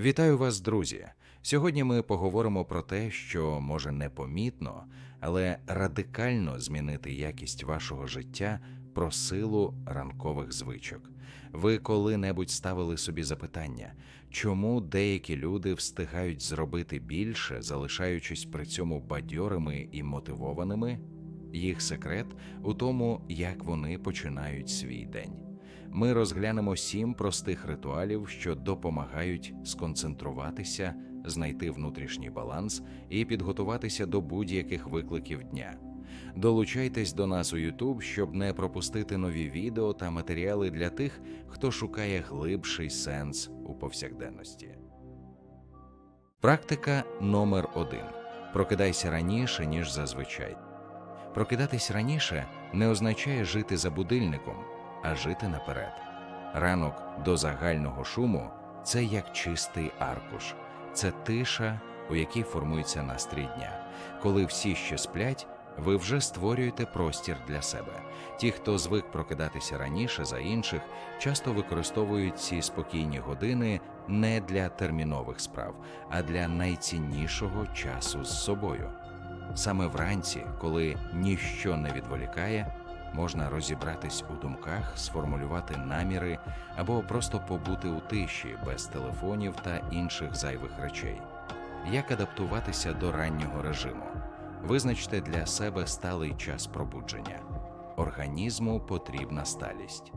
Вітаю вас, друзі! Сьогодні ми поговоримо про те, що може непомітно, але радикально змінити якість вашого життя про силу ранкових звичок. Ви коли-небудь ставили собі запитання, чому деякі люди встигають зробити більше, залишаючись при цьому бадьорими і мотивованими? Їх секрет у тому, як вони починають свій день ми розглянемо сім простих ритуалів, що допомагають сконцентруватися, знайти внутрішній баланс і підготуватися до будь-яких викликів дня. Долучайтесь до нас у YouTube, щоб не пропустити нові відео та матеріали для тих, хто шукає глибший сенс у повсякденності. Практика номер один: прокидайся раніше, ніж зазвичай. Прокидатись раніше не означає жити за будильником а жити наперед. Ранок до загального шуму це як чистий аркуш, це тиша, у якій формується настрій дня. Коли всі ще сплять, ви вже створюєте простір для себе. Ті, хто звик прокидатися раніше за інших, часто використовують ці спокійні години не для термінових справ, а для найціннішого часу з собою. Саме вранці, коли ніщо не відволікає, можна розібратись у думках, сформулювати наміри або просто побути у тиші без телефонів та інших зайвих речей. Як адаптуватися до раннього режиму? Визначте для себе сталий час пробудження. Організму потрібна сталість.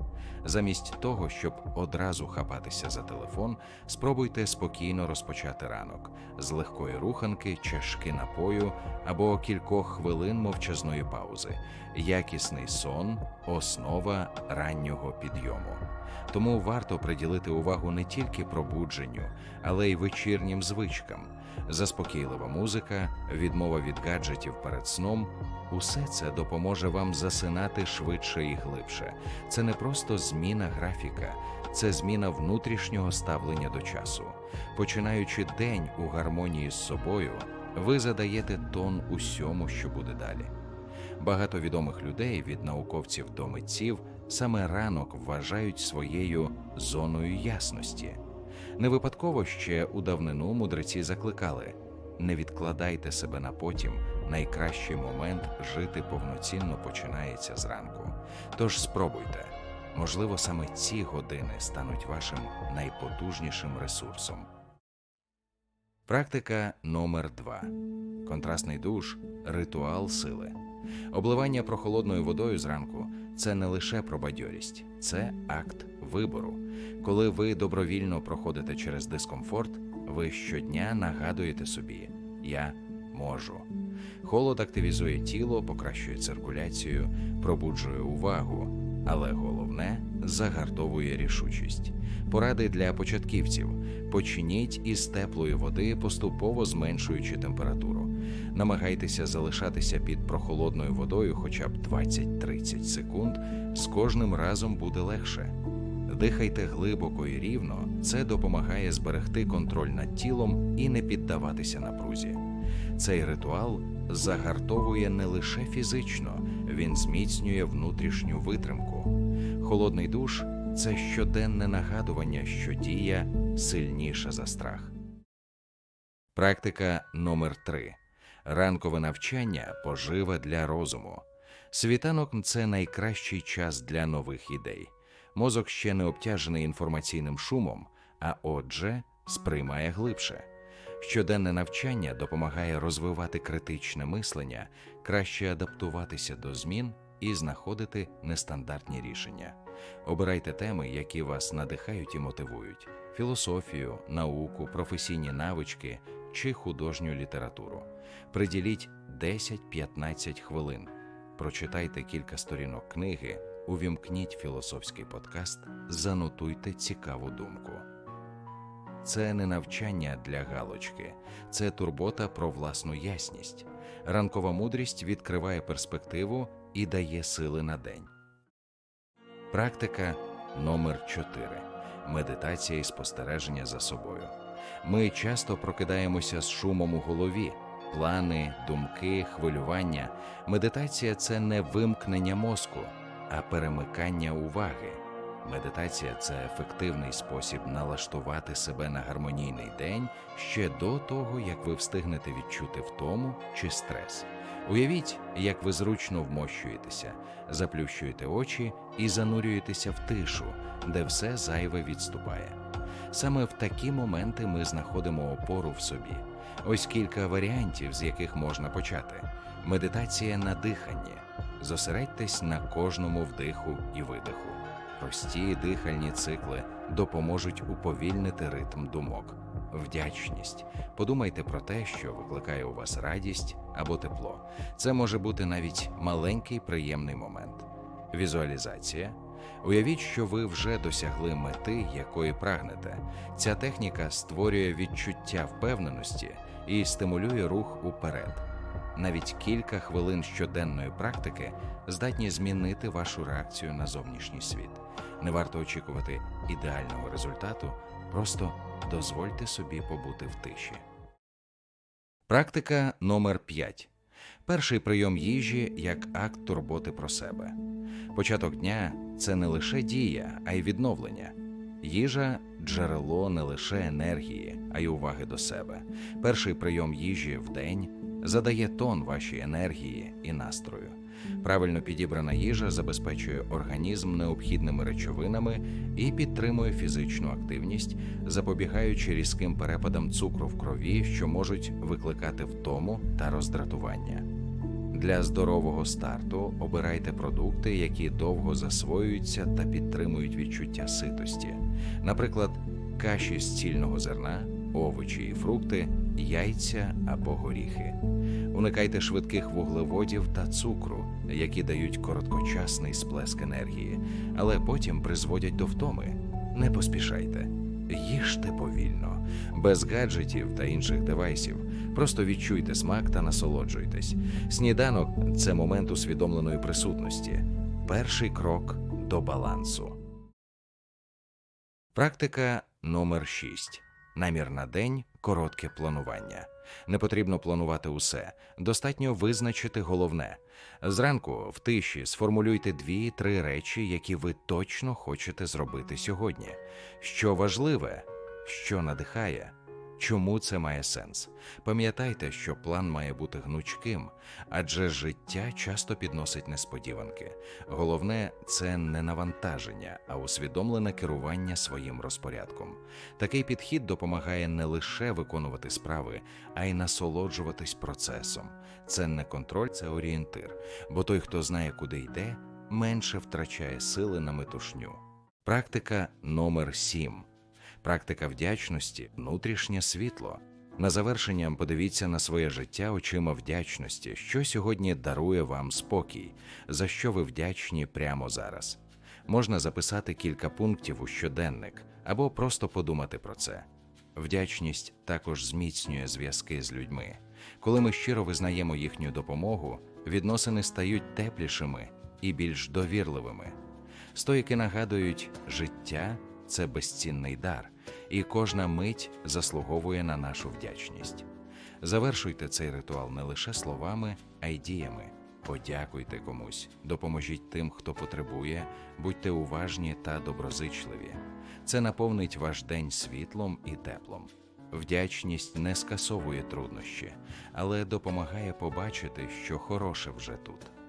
Замість того, щоб одразу хапатися за телефон, спробуйте спокійно розпочати ранок з легкої руханки, чашки напою або кількох хвилин мовчазної паузи. Якісний сон основа раннього підйому. Тому варто приділити увагу не тільки пробудженню, але й вечірнім звичкам. Заспокійлива музика, відмова від гаджетів перед сном. Усе це допоможе вам засинати швидше і глибше. Це не просто зміна графіка, це зміна внутрішнього ставлення до часу. Починаючи день у гармонії з собою, ви задаєте тон усьому, що буде далі. Багато відомих людей від науковців до митців саме ранок вважають своєю зоною ясності. Не випадково ще у давнину мудреці закликали не відкладайте себе на потім, найкращий момент жити повноцінно починається зранку. Тож спробуйте, можливо, саме ці години стануть вашим найпотужнішим ресурсом. Практика номер 2 контрастний душ, ритуал сили. Обливання прохолодною водою зранку це не лише про бадьорість, це акт вибору. Коли ви добровільно проходите через дискомфорт, ви щодня нагадуєте собі Я можу. Холод активізує тіло, покращує циркуляцію, пробуджує увагу, але головне загартовує рішучість. Поради для початківців: почніть із теплої води, поступово зменшуючи температуру. Намагайтеся залишатися під прохолодною водою хоча б 20-30 секунд. З кожним разом буде легше. Дихайте глибоко і рівно, це допомагає зберегти контроль над тілом і не піддаватися напрузі. Цей ритуал загартовує не лише фізично, він зміцнює внутрішню витримку. Холодний душ це щоденне нагадування, що дія сильніша за страх. Практика номер 3 ранкове навчання пожива для розуму. Світанок це найкращий час для нових ідей. Мозок ще не обтяжений інформаційним шумом, а отже, сприймає глибше. Щоденне навчання допомагає розвивати критичне мислення, краще адаптуватися до змін і знаходити нестандартні рішення. Обирайте теми, які вас надихають і мотивують: філософію, науку, професійні навички чи художню літературу. Приділіть 10-15 хвилин, прочитайте кілька сторінок книги, увімкніть філософський подкаст, занотуйте цікаву думку. Це не навчання для галочки, це турбота про власну ясність. Ранкова мудрість відкриває перспективу і дає сили на день. Практика номер 4 медитація і спостереження за собою. Ми часто прокидаємося з шумом у голові, плани, думки, хвилювання. Медитація це не вимкнення мозку, а перемикання уваги. Медитація це ефективний спосіб налаштувати себе на гармонійний день ще до того, як ви встигнете відчути втому чи стрес. Уявіть, як ви зручно вмощуєтеся, заплющуєте очі і занурюєтеся в тишу, де все зайве відступає. Саме в такі моменти ми знаходимо опору в собі. Ось кілька варіантів, з яких можна почати. Медитація на диханні. Зосередьтесь на кожному вдиху і видиху. Прості дихальні цикли допоможуть уповільнити ритм думок. Вдячність. Подумайте про те, що викликає у вас радість або тепло. Це може бути навіть маленький приємний момент. Візуалізація. Уявіть, що ви вже досягли мети, якої прагнете. Ця техніка створює відчуття впевненості і стимулює рух уперед. Навіть кілька хвилин щоденної практики здатні змінити вашу реакцію на зовнішній світ. Не варто очікувати ідеального результату, просто дозвольте собі побути в тиші. Практика номер 5 Перший прийом їжі як акт турботи про себе. Початок дня це не лише дія, а й відновлення. Їжа джерело не лише енергії, а й уваги до себе. Перший прийом їжі в день задає тон вашій енергії і настрою. Правильно підібрана їжа забезпечує організм необхідними речовинами і підтримує фізичну активність, запобігаючи різким перепадам цукру в крові, що можуть викликати втому та роздратування. Для здорового старту обирайте продукти, які довго засвоюються та підтримують відчуття ситості, наприклад, каші з цільного зерна, овочі і фрукти, яйця або горіхи. Уникайте швидких вуглеводів та цукру, які дають короткочасний сплеск енергії, але потім призводять до втоми. Не поспішайте, їжте повільно, без гаджетів та інших девайсів. Просто відчуйте смак та насолоджуйтесь. Сніданок це момент усвідомленої присутності, перший крок до балансу. Практика номер 6. Намір на день коротке планування. Не потрібно планувати усе, достатньо визначити головне. Зранку в тиші сформулюйте дві-три речі, які ви точно хочете зробити сьогодні. Що важливе, що надихає. Чому це має сенс? Пам'ятайте, що план має бути гнучким, адже життя часто підносить несподіванки. Головне це не навантаження, а усвідомлене керування своїм розпорядком. Такий підхід допомагає не лише виконувати справи, а й насолоджуватись процесом. Це не контроль, це орієнтир. Бо той, хто знає, куди йде, менше втрачає сили на метушню. Практика номер 7. Практика вдячності внутрішнє світло. На завершення подивіться на своє життя очима вдячності, що сьогодні дарує вам спокій, за що ви вдячні прямо зараз. Можна записати кілька пунктів у щоденник або просто подумати про це. Вдячність також зміцнює зв'язки з людьми. Коли ми щиро визнаємо їхню допомогу, відносини стають теплішими і більш довірливими. Стоїки нагадують, життя це безцінний дар, і кожна мить заслуговує на нашу вдячність. Завершуйте цей ритуал не лише словами, а й діями. Подякуйте комусь, допоможіть тим, хто потребує, будьте уважні та доброзичливі. Це наповнить ваш день світлом і теплом. Вдячність не скасовує труднощі, але допомагає побачити, що хороше вже тут.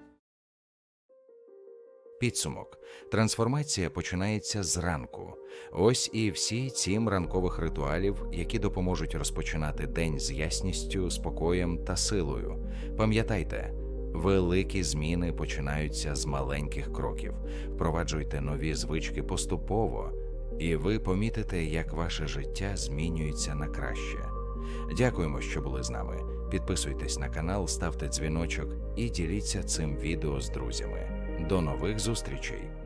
Підсумок. Трансформація починається зранку. Ось і всі сім ранкових ритуалів, які допоможуть розпочинати день з ясністю, спокоєм та силою. Пам'ятайте, великі зміни починаються з маленьких кроків. Впроваджуйте нові звички поступово, і ви помітите, як ваше життя змінюється на краще. Дякуємо, що були з нами. Підписуйтесь на канал, ставте дзвіночок і діліться цим відео з друзями. До нових зустрічей!